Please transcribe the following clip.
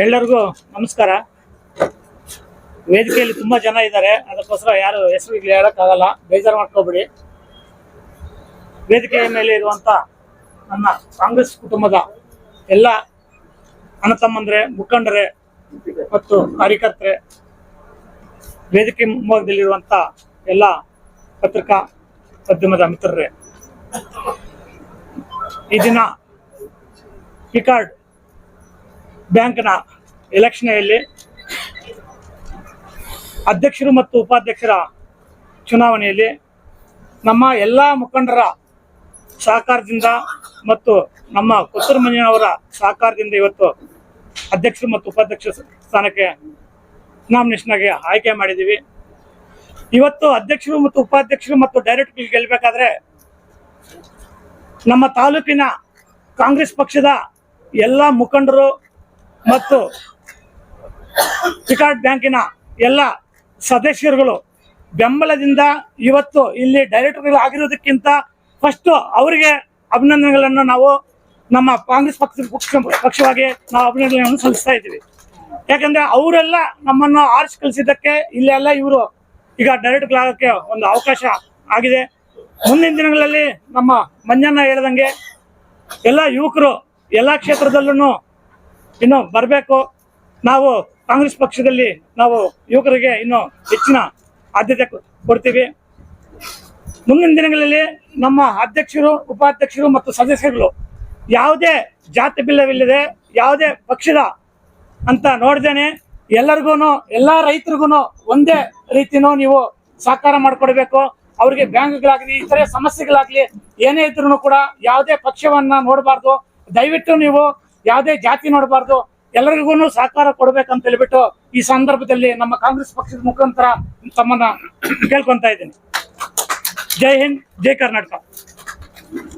ಎಲ್ಲರಿಗೂ ನಮಸ್ಕಾರ. ವೇದಿಕೆಯಲ್ಲಿ ತುಂಬಾ ಜನ ಇದ್ದಾರೆ. ಅದಕ್ಕೋಸ್ಕರ ಯಾರು ಹೆಸರು ಇಲ್ಲಿ ಹೇಳಕ್ಕಾಗಲ್ಲ. ಬೇಜಾರು ಮಾಡ್ಕೋಬೇಡಿ. ವೇದಿಕೆಯ ಮೇಲೆ ಇರುವಂತ ನನ್ನ ಕಾಂಗ್ರೆಸ್ ಕುಟುಂಬದ ಎಲ್ಲ ಅಣ್ಣ ತಮ್ಮಂದ್ರೆ, ಮುಖಂಡರೇ ಮತ್ತು ಕಾರ್ಯಕರ್ತರೆ, ವೇದಿಕೆ ಮುಂಭಾಗದಲ್ಲಿರುವಂತ ಎಲ್ಲ ಪತ್ರಿಕಾ ಮಾಧ್ಯಮದ ಮಿತ್ರರೇ. ಈ ದಿನ ಪಿಕಾರ್ಡ್ ಬ್ಯಾಂಕ್ನ ಎಲೆಕ್ಷನಲ್ಲಿ ಅಧ್ಯಕ್ಷರು ಮತ್ತು ಉಪಾಧ್ಯಕ್ಷರ ಚುನಾವಣೆಯಲ್ಲಿ ನಮ್ಮ ಎಲ್ಲ ಮುಖಂಡರ ಸಹಕಾರದಿಂದ ಮತ್ತು ನಮ್ಮ ಕೊತ್ತೂರು ಮಂಜನವರ ಸಹಕಾರದಿಂದ ಇವತ್ತು ಅಧ್ಯಕ್ಷರು ಮತ್ತು ಉಪಾಧ್ಯಕ್ಷ ಸ್ಥಾನಕ್ಕೆ ನಾಮಿನೇಷನ್ಗೆ ಆಯ್ಕೆ ಮಾಡಿದ್ದೀವಿ. ಇವತ್ತು ಅಧ್ಯಕ್ಷರು ಮತ್ತು ಉಪಾಧ್ಯಕ್ಷರು ಮತ್ತು ಡೈರೆಕ್ಟ್ ಗೆಲ್ಲಬೇಕಾದ್ರೆ ನಮ್ಮ ತಾಲೂಕಿನ ಕಾಂಗ್ರೆಸ್ ಪಕ್ಷದ ಎಲ್ಲ ಮುಖಂಡರು ಮತ್ತು ಪಿಕಾರ್ಡ್ ಬ್ಯಾಂಕಿನ ಎಲ್ಲ ಸದಸ್ಯರುಗಳು ಬೆಂಬಲದಿಂದ ಇವತ್ತು ಇಲ್ಲಿ ಡೈರೆಕ್ಟರ್ ಆಗಿರೋದಕ್ಕಿಂತ ಫಸ್ಟ್ ಅವರಿಗೆ ಅಭಿನಂದನೆಗಳನ್ನು ನಾವು ನಮ್ಮ ಕಾಂಗ್ರೆಸ್ ಪಕ್ಷ ಪಕ್ಷ- ಪಕ್ಷವಾಗಿ ನಾವು ಅಭಿನಂದನೆಗಳನ್ನು ಸಲ್ಲಿಸ್ತಾ ಇದ್ದೀವಿ. ಯಾಕಂದ್ರೆ ಅವರೆಲ್ಲ ನಮ್ಮನ್ನು ಆರಿಸಿ ಕಲಿಸಿದ್ದಕ್ಕೆ ಇಲ್ಲೆಲ್ಲ ಇವರು ಈಗ ಡೈರೆಕ್ಟರ್ ಆಗೋಕ್ಕೆ ಒಂದು ಅವಕಾಶ ಆಗಿದೆ. ಮುಂದಿನ ದಿನಗಳಲ್ಲಿ ನಮ್ಮ ಮಂಜಣ್ಣ ಹೇಳ್ದಂಗೆ ಎಲ್ಲ ಯುವಕರು ಎಲ್ಲ ಕ್ಷೇತ್ರದಲ್ಲೂ ಇನ್ನು ಬರಬೇಕು. ನಾವು ಕಾಂಗ್ರೆಸ್ ಪಕ್ಷದಲ್ಲಿ ನಾವು ಯುವಕರಿಗೆ ಇನ್ನು ಹೆಚ್ಚಿನ ಆದ್ಯತೆ ಕೊಡ್ತೀವಿ. ಮುಂದಿನ ದಿನಗಳಲ್ಲಿ ನಮ್ಮ ಅಧ್ಯಕ್ಷರು, ಉಪಾಧ್ಯಕ್ಷರು ಮತ್ತು ಸದಸ್ಯರುಗಳು ಯಾವುದೇ ಜಾತಿ ಬಿಲ್ಲವಿಲ್ಲದೆ ಯಾವುದೇ ಪಕ್ಷದ ಅಂತ ನೋಡ್ದೇನೆ ಎಲ್ಲರಿಗೂ ಎಲ್ಲ ರೈತರಿಗೂ ಒಂದೇ ರೀತಿನೂ ನೀವು ಸಹಕಾರ ಮಾಡಿಕೊಡ್ಬೇಕು. ಅವ್ರಿಗೆ ಬ್ಯಾಂಕ್ಗಳಾಗಲಿ, ಇತರೆ ಸಮಸ್ಯೆಗಳಾಗ್ಲಿ ಏನೇ ಇದ್ರೂ ಕೂಡ ಯಾವುದೇ ಪಕ್ಷವನ್ನ ನೋಡಬಾರ್ದು. ದಯವಿಟ್ಟು ನೀವು ಯಾವುದೇ ಜಾತಿ ನೋಡಬಾರ್ದು ಎಲ್ಲರಿಗೂ ಸಹಕಾರ ಕೊಡಬೇಕಂತ ಹೇಳ್ಬಿಟ್ಟು ಈ ಸಂದರ್ಭದಲ್ಲಿ ನಮ್ಮ ಕಾಂಗ್ರೆಸ್ ಪಕ್ಷದ ಮುಖಾಂತರ ತಮ್ಮನ್ನ ಕೇಳ್ಕೊಂತ ಇದ್ದೀನಿ. ಜೈ ಹಿಂದ್, ಜೈ ಕರ್ನಾಟಕ.